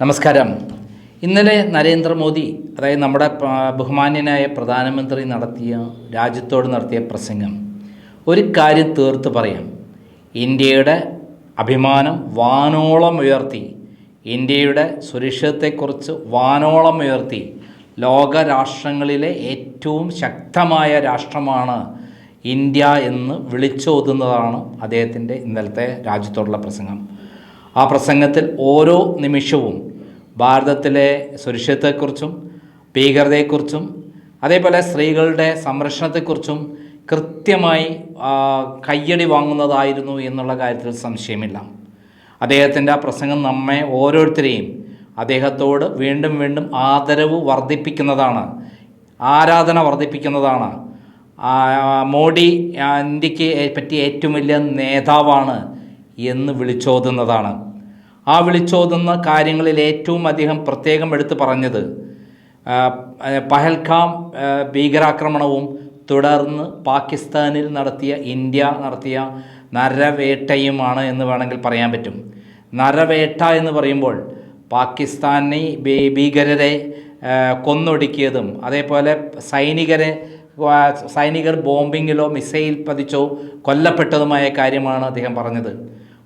നമസ്കാരം. ഇന്നലെ നരേന്ദ്രമോദി അതായത് നമ്മുടെ ബഹുമാന്യനായ പ്രധാനമന്ത്രി നടത്തിയ രാജ്യത്തോട് നടത്തിയ പ്രസംഗം. ഒരു കാര്യം തീർത്ത് പറയാം. ഇന്ത്യയുടെ അഭിമാനം വാനോളം ഉയർത്തി ഇന്ത്യയുടെ സുരക്ഷിതത്തെക്കുറിച്ച് വാനോളം ഉയർത്തി ലോക രാഷ്ട്രങ്ങളിലെ ഏറ്റവും ശക്തമായ രാഷ്ട്രമാണ് ഇന്ത്യ എന്ന് വിളിച്ചോതുന്നതാണ് അദ്ദേഹത്തിന്റെ ഇന്നലത്തെ രാജ്യത്തോടുള്ള പ്രസംഗം. ആ പ്രസംഗത്തിൽ ഓരോ നിമിഷവും ഭാരതത്തിലെ സുരക്ഷിതത്തെക്കുറിച്ചും ഭീകരതയെക്കുറിച്ചും അതേപോലെ സ്ത്രീകളുടെ സംരക്ഷണത്തെക്കുറിച്ചും കൃത്യമായി കയ്യടി വാങ്ങുന്നതായിരുന്നു എന്നുള്ള കാര്യത്തിൽ സംശയമില്ല. അദ്ദേഹത്തിന്റെ ആ പ്രസംഗം നമ്മെ ഓരോരുത്തരെയും അദ്ദേഹത്തോട് വീണ്ടും വീണ്ടും ആദരവ് വർദ്ധിപ്പിക്കുന്നതാണ് ആരാധന വർദ്ധിപ്പിക്കുന്നതാണ്. മോഡി ഇന്ത്യയ്ക്ക് പറ്റിയ ഏറ്റവും വലിയ നേതാവാണ് എന്ന് വിളിച്ചോതുന്നതാണ്. ആ വിളിച്ചോതുന്ന കാര്യങ്ങളിൽ ഏറ്റവും അധികം പ്രത്യേകം എടുത്തു പറഞ്ഞത് ആ, ഭീകരാക്രമണവും തുടർന്ന് പാകിസ്ഥാനിൽ നടത്തിയ ഇന്ത്യ നടത്തിയ നരവേട്ടയുമാണ് എന്ന് വേണമെങ്കിൽ പറയാൻ പറ്റും. നരവേട്ട എന്ന് പറയുമ്പോൾ പാകിസ്ഥാനി ഭീകരരെ കൊന്നൊടുക്കിയതും അതേപോലെ സൈനികരെ സൈനികർ ബോംബിങ്ങിലോ മിസൈൽ പതിച്ചോ കൊല്ലപ്പെട്ടതുമായ കാര്യമാണ് അദ്ദേഹം പറഞ്ഞത്.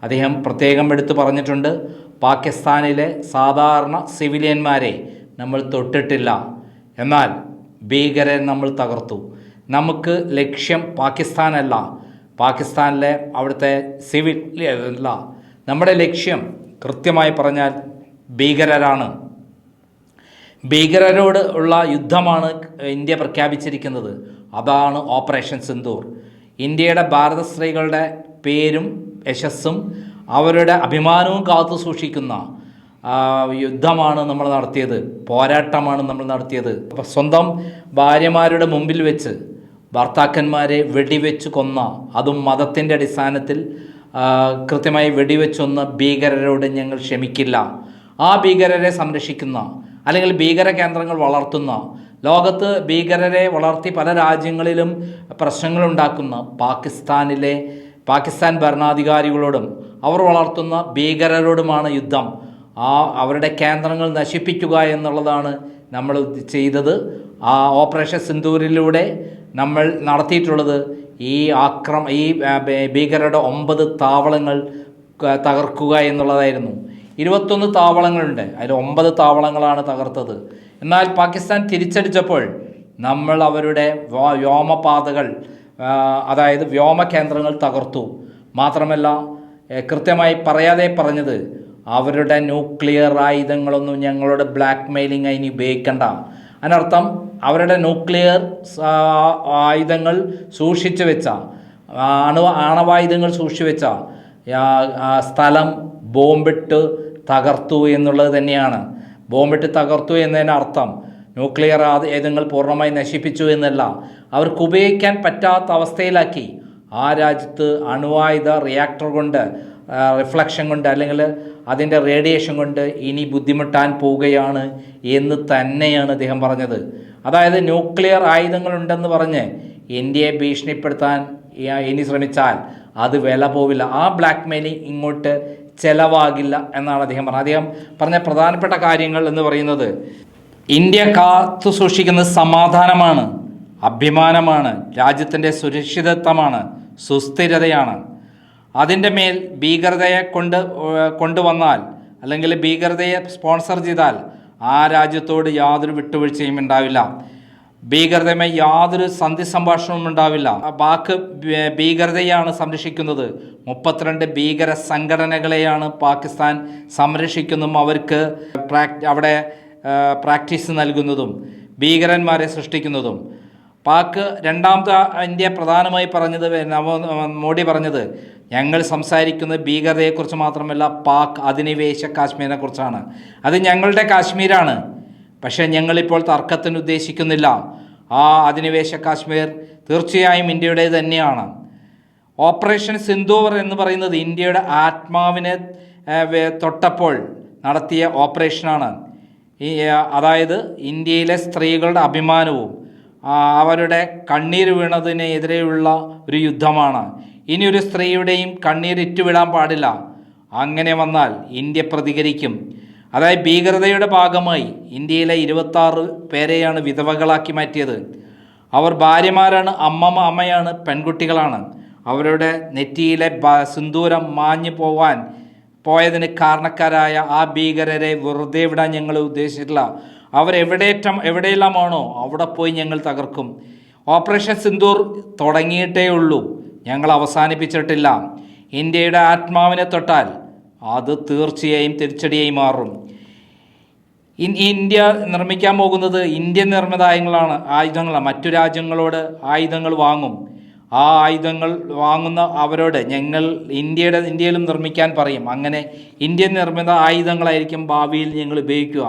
അദ്ദേഹം പ്രത്യേകം എടുത്തു പറഞ്ഞിട്ടുണ്ട് പാകിസ്ഥാനിലെ സാധാരണ സിവിലിയന്മാരെ നമ്മൾ തൊട്ടിട്ടില്ല. എന്നാൽ ഭീകരെ നമ്മൾ തകർത്തു. നമുക്ക് ലക്ഷ്യം പാകിസ്ഥാനല്ല. പാകിസ്ഥാനിലെ അവിടുത്തെ സിവിൽ അല്ല നമ്മുടെ ലക്ഷ്യം കൃത്യമായി പറഞ്ഞാൽ ഭീകരരാണ്. ഭീകരരോട് ഉള്ള യുദ്ധമാണ് ഇന്ത്യ പ്രഖ്യാപിച്ചിരിക്കുന്നത്. അതാണ് ഓപ്പറേഷൻ സിന്ദൂർ. ഇന്ത്യയുടെ ഭാരത സ്ത്രീകളുടെ പേരും യശസ്സും അവരുടെ അഭിമാനവും കാത്തു സൂക്ഷിക്കുന്ന യുദ്ധമാണ് നമ്മൾ നടത്തിയത് പോരാട്ടമാണ് നമ്മൾ നടത്തിയത്. അപ്പം സ്വന്തം ഭാര്യമാരുടെ മുമ്പിൽ വെച്ച് ഭർത്താക്കന്മാരെ വെടിവെച്ച് കൊന്ന അതും മതത്തിന്റെ അടിസ്ഥാനത്തിൽ കൃത്യമായി വെടിവെച്ചൊന്ന ഭീകരരോട് ഞങ്ങൾ ക്ഷമിക്കില്ല. ആ ഭീകരരെ സംരക്ഷിക്കുന്ന അല്ലെങ്കിൽ ഭീകര കേന്ദ്രങ്ങൾ വളർത്തുന്ന ലോകത്ത് ഭീകരരെ വളർത്തി പല രാജ്യങ്ങളിലും പ്രശ്നങ്ങളുണ്ടാക്കുന്ന പാകിസ്ഥാനിലെ പാകിസ്ഥാൻ ഭരണാധികാരികളോടും അവർ വളർത്തുന്ന ഭീകരരോടുമാണ് യുദ്ധം. ആ അവരുടെ കേന്ദ്രങ്ങൾ നശിപ്പിക്കുക എന്നുള്ളതാണ് നമ്മൾ ചെയ്തത്. ആ ഓപ്പറേഷൻ സിന്ദൂരിലൂടെ നമ്മൾ നടത്തിയിട്ടുള്ളത് ഈ ആക്രമ ഈ ഭീകരരുടെ ഒമ്പത് താവളങ്ങൾ തകർക്കുക എന്നുള്ളതായിരുന്നു. ഇരുപത്തൊന്ന് താവളങ്ങളുണ്ട്. അതിൽ ഒമ്പത് താവളങ്ങളാണ് തകർത്തത്. എന്നാൽ പാകിസ്ഥാൻ തിരിച്ചടിച്ചപ്പോൾ നമ്മൾ അവരുടെ വ്യോ- വ്യോമപാതകൾ അതായത് വ്യോമ കേന്ദ്രങ്ങൾ തകർത്തു. മാത്രമല്ല കൃത്യമായി പറയാതെ പറഞ്ഞത് അവരുടെ ന്യൂക്ലിയർ ആയുധങ്ങളൊന്നും ഞങ്ങളുടെ ബ്ലാക്ക് മെയിലിംഗ് അതിന് ഉപയോഗിക്കണ്ട. അതിനർത്ഥം അവരുടെ ന്യൂക്ലിയർ ആയുധങ്ങൾ സൂക്ഷിച്ചു വെച്ച അണു ആണവായുധങ്ങൾ സൂക്ഷിച്ചു വെച്ച സ്ഥലം ബോംബിട്ട് തകർത്തു എന്നുള്ളത് തന്നെയാണ്. ബോംബിട്ട് തകർത്തു എന്നതിന് അർത്ഥം ന്യൂക്ലിയർ ആയുധങ്ങൾ പൂർണമായി നശിപ്പിച്ചു എന്നല്ല അവർക്ക് ഉപയോഗിക്കാൻ പറ്റാത്ത അവസ്ഥയിലാക്കി. ആ രാജ്യത്ത് അണുവായുധ റിയാക്ടർ കൊണ്ട് റിഫ്ലക്ഷൻ കൊണ്ട് അല്ലെങ്കിൽ അതിന്റെ റേഡിയേഷൻ കൊണ്ട് ഇനി ബുദ്ധിമുട്ടാൻ പോവുകയാണ് എന്ന് തന്നെയാണ് അദ്ദേഹം പറഞ്ഞത്. അതായത് ന്യൂക്ലിയർ ആയുധങ്ങളുണ്ടെന്ന് പറഞ്ഞ് ഇന്ത്യയെ ഭീഷണിപ്പെടുത്താൻ ഇനി ശ്രമിച്ചാൽ അത് വില പോവില്ല. ആ ബ്ലാക്ക് മെയിലിംഗ് ഇങ്ങോട്ട് ചെലവാകില്ല എന്നാണ് അദ്ദേഹം പറഞ്ഞത്. അദ്ദേഹം പറഞ്ഞ പ്രധാനപ്പെട്ട കാര്യങ്ങൾ എന്ന് പറയുന്നത് ഇന്ത്യ കാത്തു സൂക്ഷിക്കുന്നത് സമാധാനമാണ് അഭിമാനമാണ് രാജ്യത്തിന്റെ സുരക്ഷിതത്വമാണ് സുസ്ഥിരതയാണ്. അതിന്റെ മേൽ ഭീകരതയെ കൊണ്ട് കൊണ്ടുവന്നാൽ അല്ലെങ്കിൽ ഭീകരതയെ സ്പോൺസർ ചെയ്താൽ ആ രാജ്യത്തോട് യാതൊരു വിട്ടുവീഴ്ചയും ഉണ്ടാവില്ല. ഭീകരതയുമായി യാതൊരു സന്ധി സംഭാഷണവും ഉണ്ടാവില്ല. ആ പാക് ഭീകരതയാണ് സംരക്ഷിക്കുന്നത്. മുപ്പത്തിരണ്ട് ഭീകര സംഘടനകളെയാണ് പാകിസ്ഥാൻ സംരക്ഷിക്കുന്നതും അവർക്ക് അവിടെ പ്രാക്ടീസ് നൽകുന്നതും ഭീകരന്മാരെ സൃഷ്ടിക്കുന്നതും. പാക്ക് രണ്ടാമത്തെ ഇന്ത്യ പ്രധാനമായി പറഞ്ഞത് നവ മോഡി പറഞ്ഞത് ഞങ്ങൾ സംസാരിക്കുന്നത് ഭീകരതയെക്കുറിച്ച് മാത്രമല്ല പാക് അധിനിവേശ കാശ്മീരിനെ കുറിച്ചാണ് അത് ഞങ്ങളുടെ കാശ്മീരാണ്. പക്ഷേ ഞങ്ങളിപ്പോൾ തർക്കത്തിന് ഉദ്ദേശിക്കുന്നില്ല. ആ അധിനിവേശ കാശ്മീർ തീർച്ചയായും ഇന്ത്യയുടെ തന്നെയാണ്. ഓപ്പറേഷൻ സിന്ധൂവർ എന്ന് പറയുന്നത് ഇന്ത്യയുടെ ആത്മാവിനെ തൊട്ടപ്പോൾ നടത്തിയ ഓപ്പറേഷനാണ്. ഈ അതായത് ഇന്ത്യയിലെ സ്ത്രീകളുടെ അഭിമാനവും അവരുടെ കണ്ണീർ വീണതിനെതിരെയുള്ള ഒരു യുദ്ധമാണ്. ഇനി ഒരു സ്ത്രീയുടെയും കണ്ണീർ ഇറ്റുവിടാൻ പാടില്ല. അങ്ങനെ വന്നാൽ ഇന്ത്യ പ്രതികരിക്കും. അതായത് ഭീകരതയുടെ ഭാഗമായി ഇന്ത്യയിലെ ഇരുപത്താറ് പേരെയാണ് വിധവകളാക്കി മാറ്റിയത്. അവർ ഭാര്യമാരാണ് അമ്മ അമ്മയാണ് പെൺകുട്ടികളാണ്. അവരുടെ നെറ്റിയിലെ സിന്ദൂരം മാഞ്ഞു പോവാൻ പോയതിന് കാരണക്കാരായ ആ ഭീകരരെ വെറുതെ വിടാൻ ഞങ്ങൾ ഉദ്ദേശിച്ചിട്ടില്ല. അവരെവിടേറ്റം എവിടെയെല്ലാമാണോ അവിടെ പോയി ഞങ്ങൾ തകർക്കും. ഓപ്പറേഷൻ സിന്ദൂർ തുടങ്ങിയിട്ടേ ഉള്ളൂ. ഞങ്ങൾ അവസാനിപ്പിച്ചിട്ടില്ല. ഇന്ത്യയുടെ ആത്മാവിനെ തൊട്ടാൽ അത് തീർച്ചയായും തിരിച്ചടിയായി മാറും. ഇൻ- ഇന്ത്യ നിർമ്മിക്കാൻ പോകുന്നത് ഇന്ത്യൻ നിർമ്മിത ആയുധങ്ങളാണ് ആയുധങ്ങളാണ്. മറ്റു രാജ്യങ്ങളോട് ആയുധങ്ങൾ വാങ്ങും. ആ ആയുധങ്ങൾ വാങ്ങുന്ന അവരോട് ഞങ്ങൾ ഇന്ത്യയുടെ ഇന്ത്യയിലും നിർമ്മിക്കാൻ പറയും. അങ്ങനെ ഇന്ത്യ നിർമ്മിത ആയുധങ്ങളായിരിക്കും ഭാവിയിൽ ഞങ്ങൾ ഉപയോഗിക്കുക.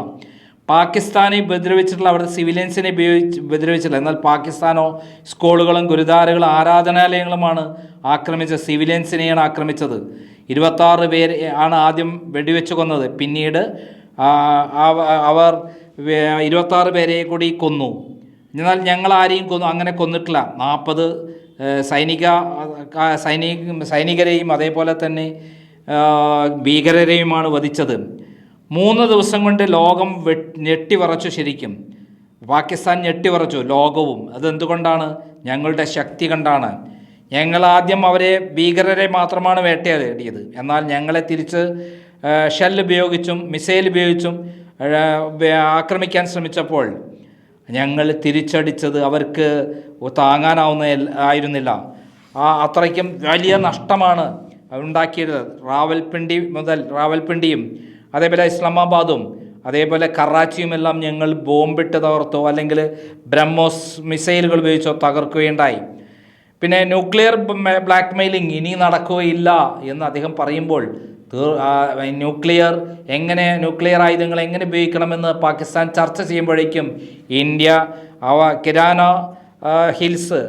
പാകിസ്ഥാനെ ഉപദ്രവിച്ചിട്ടുള്ള അവിടെ സിവിലിയൻസിനെ ഉപയോഗിച്ച് ഉപദ്രവിച്ചില്ല എന്നാൽ പാകിസ്ഥാനോ സ്കൂളുകളും ഗുരുദ്വാരകളും ആരാധനാലയങ്ങളുമാണ് ആക്രമിച്ചത് സിവിലിയൻസിനെയാണ് ആക്രമിച്ചത്. ഇരുപത്താറ് പേര് ആണ് ആദ്യം വെടിവെച്ച് കൊന്നത്. പിന്നീട് അവർ ഇരുപത്താറ് പേരെ കൂടി കൊന്നു. എന്നാൽ ഞങ്ങൾ ആരെയും കൊന്നു അങ്ങനെ കൊന്നിട്ടില്ല. നാൽപ്പത് സൈനിക സൈനിക സൈനികരെയും അതേപോലെ തന്നെ ഭീകരരെയുമാണ് വധിച്ചത്. മൂന്ന് ദിവസം കൊണ്ട് ലോകം ഞെട്ടിവറച്ചു ശരിക്കും. പാകിസ്ഥാൻ ഞെട്ടിവറച്ചു ലോകവും. അതെന്തുകൊണ്ടാണ്? ഞങ്ങളുടെ ശക്തി കണ്ടാണ്. ഞങ്ങൾ ആദ്യം അവരെ ഭീകരരെ മാത്രമാണ് വേട്ടയാടിയത്. എന്നാൽ ഞങ്ങളെ തിരിച്ച് ഷെൽ ഉപയോഗിച്ചും മിസൈൽ ഉപയോഗിച്ചും ആക്രമിക്കാൻ ശ്രമിച്ചപ്പോൾ ഞങ്ങൾ തിരിച്ചടിച്ചത് അവർക്ക് താങ്ങാനാവുന്ന ആയിരുന്നില്ല. ആ അത്രയ്ക്കും വലിയ നഷ്ടമാണ് ഉണ്ടാക്കിയത് റാവൽപിണ്ടി മുതൽ റാവൽപിണ്ടിയും അതേപോലെ ഇസ്ലാമാബാദും അതേപോലെ കറാച്ചിയുമെല്ലാം ഞങ്ങൾ ബോംബിട്ട് തകർത്തോ അല്ലെങ്കിൽ ബ്രഹ്മോസ് മിസൈലുകൾ ഉപയോഗിച്ചോ തകർക്കുകയുണ്ടായി. പിന്നെ ന്യൂക്ലിയർ ബ്ലാക്ക്മെയിലിംഗ് ഇനി നടക്കുകയില്ല എന്ന് അദ്ദേഹം പറയുമ്പോൾ ന്യൂക്ലിയർ എങ്ങനെ ന്യൂക്ലിയർ ആയുധങ്ങൾ എങ്ങനെ ഉപയോഗിക്കണമെന്ന് പാകിസ്ഥാൻ ചർച്ച ചെയ്യുമ്പോഴേക്കും ഇന്ത്യ അവ Kirana hills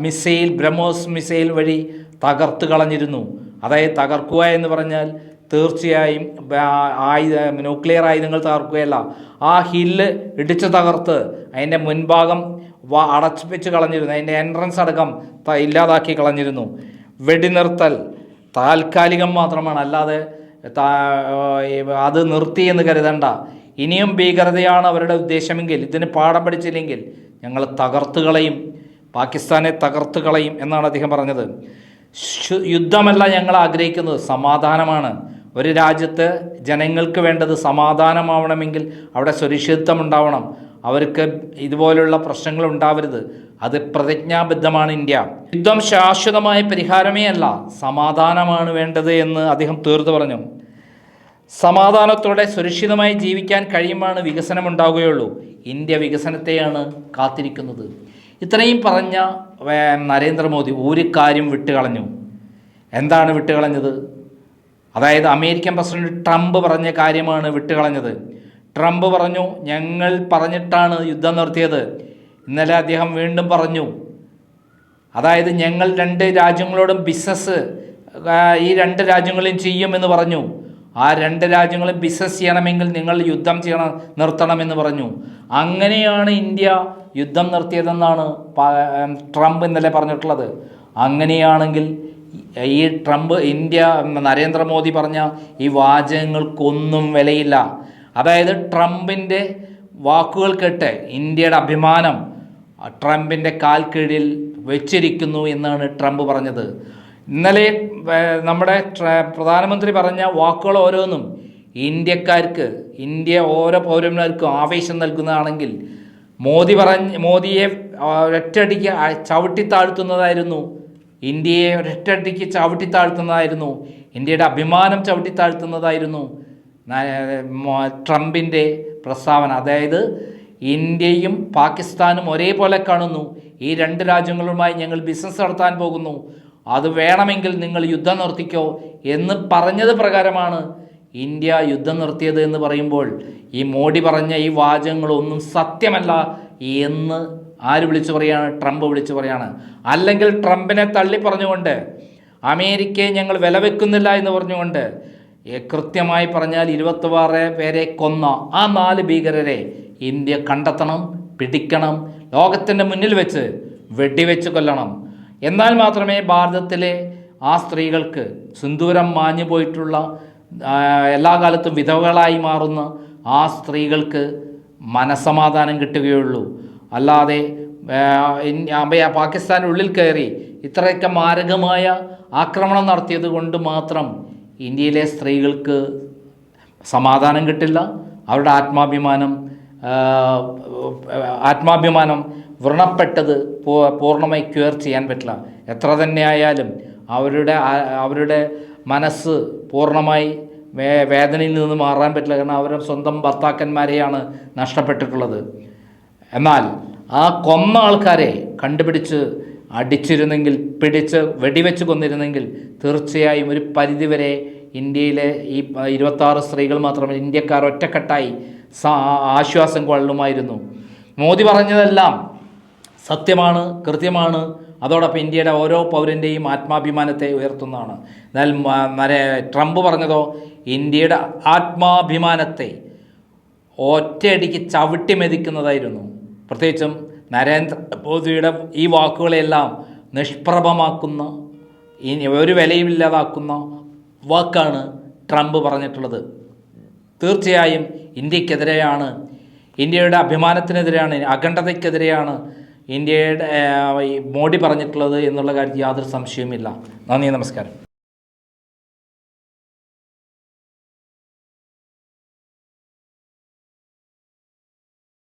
missile BrahMos missile വഴി തകർത്ത് കളഞ്ഞിരുന്നു. അതായത് തകർക്കുക എന്ന് പറഞ്ഞാൽ തീർച്ചയായും ആയുധ ന്യൂക്ലിയർ ആയുധങ്ങൾ തകർക്കുകയല്ല. ആ ഹില്ല് ഇടിച്ചു തകർത്ത് അതിന്റെ മുൻഭാഗം അടച്ചുപിച്ച് കളഞ്ഞിരുന്നു. അതിന്റെ എൻട്രൻസ് അടക്കം ഇല്ലാതാക്കി കളഞ്ഞിരുന്നു. വെടിനിർത്തൽ താൽക്കാലികം മാത്രമാണ്. അല്ലാതെ അത് നിർത്തി എന്ന് കരുതണ്ട. ഇനിയും ഭീകരതയാണ് അവരുടെ ഉദ്ദേശമെങ്കിൽ ഇതിന് പാഠം പഠിച്ചില്ലെങ്കിൽ ഞങ്ങൾ തകർത്ത് കളയും. പാകിസ്ഥാനെ തകർത്ത് കളയും എന്നാണ് അദ്ദേഹം പറഞ്ഞത്. യുദ്ധമല്ല ഞങ്ങൾ ആഗ്രഹിക്കുന്നത് സമാധാനമാണ്. ഒരു രാജ്യത്ത് ജനങ്ങൾക്ക് വേണ്ടത് സമാധാനമാവണമെങ്കിൽ അവിടെ സുരക്ഷിതത്വം ഉണ്ടാവണം. അവർക്ക് ഇതുപോലുള്ള പ്രശ്നങ്ങൾ ഉണ്ടാവരുത്. അത് പ്രതിജ്ഞാബദ്ധമാണ് ഇന്ത്യ. യുദ്ധം ശാശ്വതമായ പരിഹാരമേ അല്ല സമാധാനമാണ് വേണ്ടത് എന്ന് അദ്ദേഹം തീർത്തു പറഞ്ഞു. സമാധാനത്തോടെ സുരക്ഷിതമായി ജീവിക്കാൻ കഴിയുമാണ് വികസനം ഉണ്ടാവുകയുള്ളൂ. ഇന്ത്യ വികസനത്തെയാണ് കാത്തിരിക്കുന്നത്. ഇത്രയും പറഞ്ഞ നരേന്ദ്രമോദി ഒരു കാര്യം വിട്ടുകളഞ്ഞു. എന്താണ് വിട്ടുകളഞ്ഞത്? അതായത് അമേരിക്കൻ പ്രസിഡന്റ് ട്രംപ് പറഞ്ഞ കാര്യമാണ് വിട്ടുകളഞ്ഞത്. ട്രംപ് പറഞ്ഞു ഞങ്ങൾ പറഞ്ഞിട്ടാണ് യുദ്ധം നിർത്തിയത് ഇന്നലെ അദ്ദേഹം വീണ്ടും പറഞ്ഞു അതായത് ഞങ്ങൾ രണ്ട് രാജ്യങ്ങളോടും ബിസിനസ് ഈ രണ്ട് രാജ്യങ്ങളും ചെയ്യുമെന്ന് പറഞ്ഞു. ആ രണ്ട് രാജ്യങ്ങളും ബിസിനസ് ചെയ്യണമെങ്കിൽ നിങ്ങൾ യുദ്ധം ചെയ്യണം നിർത്തണമെന്ന് പറഞ്ഞു. അങ്ങനെയാണ് ഇന്ത്യ യുദ്ധം നിർത്തിയതെന്നാണ് ട്രംപ് ഇന്നലെ പറഞ്ഞിട്ടുള്ളത്. അങ്ങനെയാണെങ്കിൽ ഈ ട്രംപ് ഇന്ത്യ നരേന്ദ്രമോദി പറഞ്ഞ ഈ വാചകങ്ങൾക്കൊന്നും വിലയില്ല. അതായത് ട്രംപിന്റെ വാക്കുകൾ കേട്ട് ഇന്ത്യയുടെ അഭിമാനം ട്രംപിന്റെ കാൽ കീഴിൽ വെച്ചിരിക്കുന്നു എന്നാണ് ട്രംപ് പറഞ്ഞത്. ഇന്നലെ നമ്മുടെ പ്രധാനമന്ത്രി പറഞ്ഞ വാക്കുകൾ ഓരോന്നും ഇന്ത്യക്കാർക്ക് ഇന്ത്യ ഓരോ പൗരന്മാർക്കും ആവേശം നൽകുന്നതാണെങ്കിൽ മോദി പറഞ്ഞ് മോദിയെ ഒരൊറ്റടിക്ക് ചവിട്ടി താഴ്ത്തുന്നതായിരുന്നു. ഇന്ത്യയെ ഒരൊറ്റയടിക്ക് ചവിട്ടി താഴ്ത്തുന്നതായിരുന്നു. ഇന്ത്യയുടെ അഭിമാനം ചവിട്ടി താഴ്ത്തുന്നതായിരുന്നു. ന- മോ- ട്രംപിന്റെ പ്രസ്താവന. അതായത് ഇന്ത്യയും പാകിസ്ഥാനും ഒരേപോലെ കാണുന്നു. ഈ രണ്ട് രാജ്യങ്ങളുമായി ഞങ്ങൾ ബിസിനസ് നടത്താൻ പോകുന്നു. അത് വേണമെങ്കിൽ നിങ്ങൾ യുദ്ധം നിർത്തിക്കോ എന്ന് പറഞ്ഞത് പ്രകാരമാണ് ഇന്ത്യ യുദ്ധം നിർത്തിയത് എന്ന് പറയുമ്പോൾ ഈ മോഡി പറഞ്ഞ ഈ വാചകങ്ങളൊന്നും സത്യമല്ല എന്ന് ആര് വിളിച്ചു പറയാണ്? ട്രംപ് വിളിച്ചു പറയാണ്. അല്ലെങ്കിൽ ട്രംപിനെ തള്ളി പറഞ്ഞുകൊണ്ട് അമേരിക്കയെ ഞങ്ങൾ വില വെക്കുന്നില്ല എന്ന് പറഞ്ഞുകൊണ്ട് കൃത്യമായി പറഞ്ഞാൽ ഇരുപത്തിയാറ് പേരെ കൊന്ന ആ നാല് ഭീകരരെ ഇന്ത്യ കണ്ടെത്തണം പിടിക്കണം ലോകത്തിന്റെ മുന്നിൽ വെച്ച് വെടിവെച്ച് കൊല്ലണം. എന്നാൽ മാത്രമേ ഭാരതത്തിലെ ആ സ്ത്രീകൾക്ക് സിന്ദൂരം മാഞ്ഞു പോയിട്ടുള്ള എല്ലാ കാലത്തും വിധവകളായി മാറുന്ന ആ സ്ത്രീകൾക്ക് മനസമാധാനം കിട്ടുകയുള്ളൂ. അല്ലാതെ പാകിസ്ഥാൻ ഉള്ളിൽ കയറി ഇത്രയൊക്കെ മാരകമായ ആക്രമണം നടത്തിയത് കൊണ്ട് മാത്രം ഇന്ത്യയിലെ സ്ത്രീകൾക്ക് സമാധാനം കിട്ടില്ല. അവരുടെ ആത്മാഭിമാനം ആത്മാഭിമാനം വ്രണപ്പെട്ടത് പൂർണമായി ക്യൂർ ചെയ്യാൻ പറ്റില്ല. എത്ര തന്നെ ആയാലും അവരുടെ അവരുടെ മനസ്സ് പൂർണമായി വേ വേദനയിൽ നിന്ന് മാറാൻ പറ്റില്ല. കാരണം അവരുടെ സ്വന്തം ഭർത്താക്കന്മാരെയാണ് നഷ്ടപ്പെട്ടിട്ടുള്ളത്. എന്നാൽ ആ കൊന്ന ആൾക്കാരെ കണ്ടുപിടിച്ച് അടിച്ചിരുന്നെങ്കിൽ പിടിച്ച് വെടിവെച്ച് കൊന്നിരുന്നെങ്കിൽ തീർച്ചയായും ഒരു പരിധിവരെ ഇന്ത്യയിലെ ഈ ഇരുപത്താറ് സ്ത്രീകൾ മാത്രമല്ല ഇന്ത്യക്കാർ ഒറ്റക്കെട്ടായി ആശ്വാസം കൊള്ളുമായിരുന്നു. മോദി പറഞ്ഞതെല്ലാം സത്യമാണ് കൃത്യമാണ്. അതോടൊപ്പം ഇന്ത്യയുടെ ഓരോ പൗരന്റെയും ആത്മാഭിമാനത്തെ ഉയർത്തുന്നതാണ്. എന്നാൽ നരേ ട്രംപ് പറഞ്ഞതോ ഇന്ത്യയുടെ ആത്മാഭിമാനത്തെ ഒറ്റയടിക്ക് ചവിട്ടി മെതിക്കുന്നതായിരുന്നു. പ്രത്യേകിച്ചും നരേന്ദ്രമോദിയുടെ ഈ വാക്കുകളെല്ലാം നിഷ്പ്രഭമാക്കുന്ന ഇനി ഒരു വിലയുമില്ലാതാക്കുന്ന വാക്കാണ് ട്രംപ് പറഞ്ഞിട്ടുള്ളത്. തീർച്ചയായും ഇന്ത്യക്കെതിരെയാണ് ഇന്ത്യയുടെ അഭിമാനത്തിനെതിരെയാണ് അഖണ്ഡതയ്ക്കെതിരെയാണ് ഇന്ത്യയുടെ മോഡി പറഞ്ഞിട്ടുള്ളത് എന്നുള്ള കാര്യത്തിൽ യാതൊരു സംശയവുമില്ല. നന്ദി നമസ്കാരം.